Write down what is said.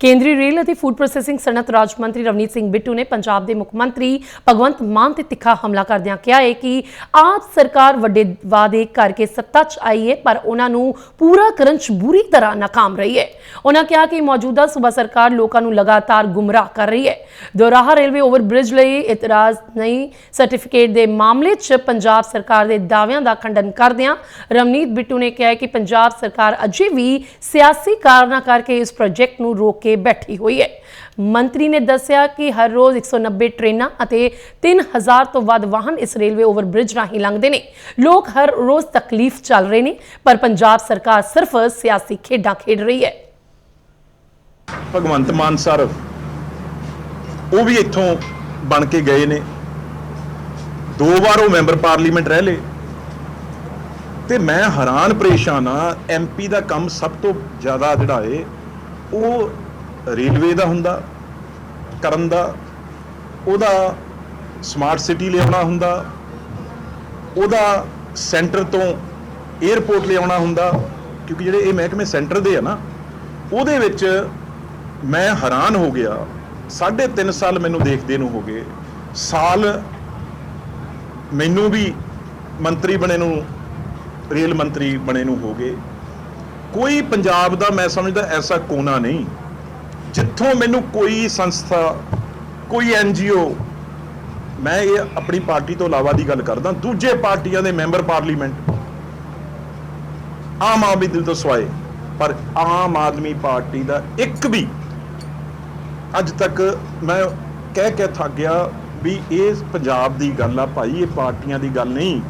ਕੇਂਦਰੀ ਰੇਲ ਅਤੇ food processing ਸਨਅਤ ਰਾਜ ਮੰਤਰੀ ਰਵਨੀਤ ਸਿੰਘ ਬਿੱਟੂ ਨੇ ਪੰਜਾਬ ਦੇ ਮੁੱਖ ਮੰਤਰੀ ਭਗਵੰਤ ਮਾਨ ਤੇ ਤਿੱਖਾ ਹਮਲਾ ਕਰਦਿਆਂ ਕਿਹਾ ਹੈ ਕਿ ਆਪ ਸਰਕਾਰ ਵੱਡੇ ਵਾਅਦੇ ਕਰਕੇ ਸੱਤਾ 'ਚ ਆਈ ਹੈ, ਪਰ ਉਹਨਾਂ ਨੂੰ ਪੂਰਾ ਕਰਨ 'ਚ ਬੁਰੀ ਤਰ੍ਹਾਂ ਨਾਕਾਮ ਰਹੀ ਹੈ। ਉਹਨਾਂ ਕਿਹਾ ਕਿ ਮੌਜੂਦਾ ਸੂਬਾ ਸਰਕਾਰ ਲੋਕਾਂ ਨੂੰ ਲਗਾਤਾਰ ਗੁੰਮਰਾਹ ਕਰ ਰਹੀ ਹੈ। ਦੋਰਾਹਾ ਰੇਲਵੇ ਓਵਰਬ੍ਰਿਜ ਲਈ ਇਤਰਾਜ਼ ਨਹੀਂ ਸਰਟੀਫਿਕੇਟ ਦੇ ਮਾਮਲੇ 'ਚ ਪੰਜਾਬ ਸਰਕਾਰ ਦੇ ਦਾਅਵਿਆਂ ਦਾ ਖੰਡਨ ਕਰਦਿਆਂ ਰਵਨੀਤ ਬਿੱਟੂ ਨੇ ਕਿਹਾ ਕਿ ਪੰਜਾਬ ਸਰਕਾਰ ਅਜੇ ਵੀ ਸਿਆਸੀ ਕਾਰਨਾਂ ਕਰਕੇ ਇਸ ਪ੍ਰੋਜੈਕਟ ਨੂੰ ਰੋਕ ਕੇ ਬੈਠੀ ਹੋਈ ਹੈ। ਮੰਤਰੀ ਨੇ ਦੱਸਿਆ ਕਿ ਹਰ ਰੋਜ਼ 190 ਟ੍ਰੇਨਾਂ ਅਤੇ 3000 ਤੋਂ ਵੱਧ ਵਾਹਨ ਇਸ ਰੇਲਵੇ ਓਵਰਬ੍ਰਿਜ ਰਾਹੀਂ ਲੰਘਦੇ ਨੇ। ਲੋਕ ਹਰ ਰੋਜ਼ ਤਕਲੀਫ ਚੱਲ ਰਹੇ ਨੇ, ਪਰ ਪੰਜਾਬ ਸਰਕਾਰ ਸਿਰਫ ਸਿਆਸੀ ਖੇਡਾਂ ਖੇਡ ਰਹੀ ਹੈ। ਭਗਵੰਤ ਮਾਨ ਸਰ, ਉਹ ਵੀ ਇੱਥੋਂ ਬਣ ਕੇ ਗਏ ਨੇ। ਦੋ ਵਾਰ ਉਹ ਮੈਂਬਰ ਪਾਰਲੀਮੈਂਟ ਰਹਿ ਲਏ। ਤੇ ਮੈਂ ਹੈਰਾਨ ਪਰੇਸ਼ਾਨ ਆ ਐਮਪੀ ਦਾ ਕੰਮ ਸਭ ਤੋਂ ਜ਼ਿਆਦਾ ਜਿਹੜਾ ਏ, ਉਹ ਰੇਲਵੇ ਦਾ ਹੁੰਦਾ, ਕਰਨ ਦਾ, ਉਹਦਾ ਸਮਾਰਟ ਸਿਟੀ ਲਿਆਉਣਾ ਹੁੰਦਾ, ਉਹਦਾ ਸੈਂਟਰ ਤੋਂ 에ਅਰਪੋਰਟ ਲਿਆਉਣਾ ਹੁੰਦਾ, ਕਿਉਂਕਿ ਜਿਹੜੇ ਇਹ ਮਹਿਕਮੇ ਸੈਂਟਰ ਦੇ ਆ ਨਾ, ਉਹਦੇ ਵਿੱਚ ਮੈਂ ਹੈਰਾਨ ਹੋ ਗਿਆ, ਸਾਢੇ ਤਿੰਨ ਸਾਲ ਮੈਨੂੰ ਦੇਖਦੇ ਨੂੰ ਹੋ ਗਏ, ਸਾਲ ਮੈਨੂੰ ਵੀ ਮੰਤਰੀ ਬਣੇ ਨੂੰ, ਰੇਲ ਮੰਤਰੀ ਬਣੇ ਨੂੰ ਹੋ ਗਏ। ਕੋਈ ਪੰਜਾਬ ਦਾ ਮੈਂ ਸਮਝਦਾ ਐਸਾ ਕੋਨਾ ਨਹੀਂ। ਜਿੱਥੋਂ ਮੈਨੂੰ ਕੋਈ ਸੰਸਥਾ, ਕੋਈ ਐਨਜੀਓ ਮੈਂ ਇਹ ਆਪਣੀ ਪਾਰਟੀ ਤੋਂ ਇਲਾਵਾ ਦੀ ਗੱਲ ਕਰਦਾ, ਦੂਜੇ ਪਾਰਟੀਆਂ ਦੇ ਮੈਂਬਰ ਪਾਰਲੀਮੈਂਟ, ਆਮ ਆਦਮੀ ਦਿਲ ਤੋਂ ਸਵਾਏ, ਪਰ ਆਮ ਆਦਮੀ ਪਾਰਟੀ ਦਾ ਇੱਕ ਵੀ, ਅੱਜ ਤੱਕ ਮੈਂ ਕਹਿ ਕੇ ਥੱਕ ਗਿਆ ਵੀ ਇਹ ਪੰਜਾਬ ਦੀ ਗੱਲ ਆ ਭਾਈ, ਇਹ ਪਾਰਟੀਆਂ ਦੀ ਗੱਲ ਨਹੀਂ।